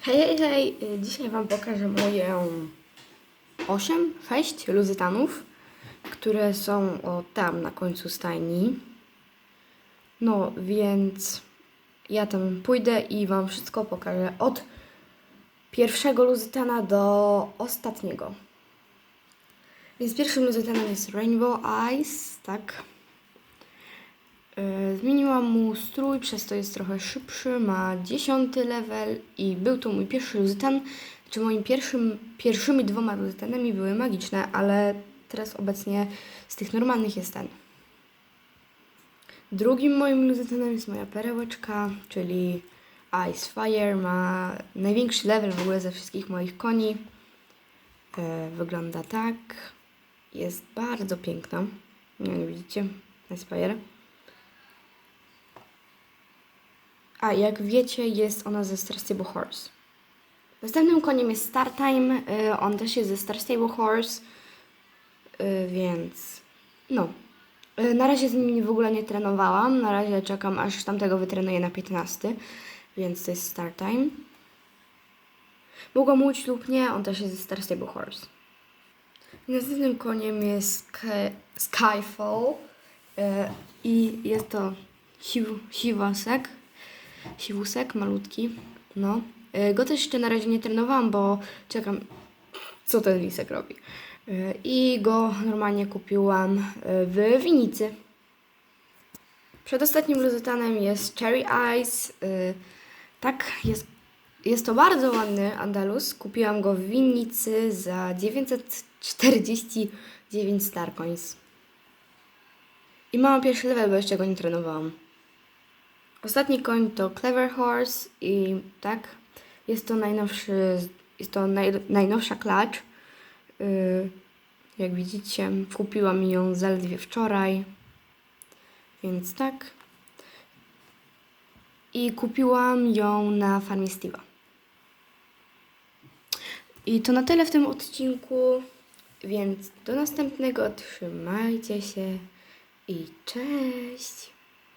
Hej, hej! Y, Dzisiaj Wam pokażę moje 8, 6 luzytanów, które są o tam na końcu stajni. No, więc ja tam pójdę i Wam wszystko pokażę od pierwszego luzytana do ostatniego. Więc pierwszym luzytanem jest Rainbow Eyes, tak? E, Zmieniłam mu strój, przez to jest trochę szybszy, ma 10 level i był to mój pierwszy luzytan. Znaczy moim pierwszym, pierwszymi dwoma luzytanami były magiczne, ale teraz obecnie z tych normalnych jest ten. Drugim moim luzytanem jest moja perełeczka, czyli Ice Fire. Ma największy level w ogóle ze wszystkich moich koni. E, wygląda tak. Jest bardzo piękna. Nie widzicie? Ice Fire. A jak wiecie, jest ona ze Star Stable Horse. Następnym koniem jest Star Time. y, On też jest ze Star Stable Horse. y, Więc no. Y, Na razie z nimi w ogóle nie trenowałam. Na razie czekam, aż tamtego wytrenuję na 15. Więc to jest Star Time. Mogłam łódź lub nie, on też jest ze Star Stable Horse. Następnym koniem jest Sky, Skyfall. I jest to siw, siwasek siwusek malutki. No. Y, Go też jeszcze na razie nie trenowałam, bo czekam, co ten lisek robi. Y, I go normalnie kupiłam y, w Winicy. Przedostatnim luzytanem jest Cherry Eyes. Tak, jest, jest to bardzo ładny Andalus. Kupiłam go w Winnicy za 949 Starcoins. I mam pierwszy level, bo jeszcze go nie trenowałam. Ostatni koń to Clever Horse i tak, jest to najnowszy, jest to naj, najnowsza klacz. Yy, jak widzicie, kupiłam ją zaledwie wczoraj, więc tak. I kupiłam ją na farmie Steve'a. I to na tyle w tym odcinku, więc do następnego. Trzymajcie się i cześć!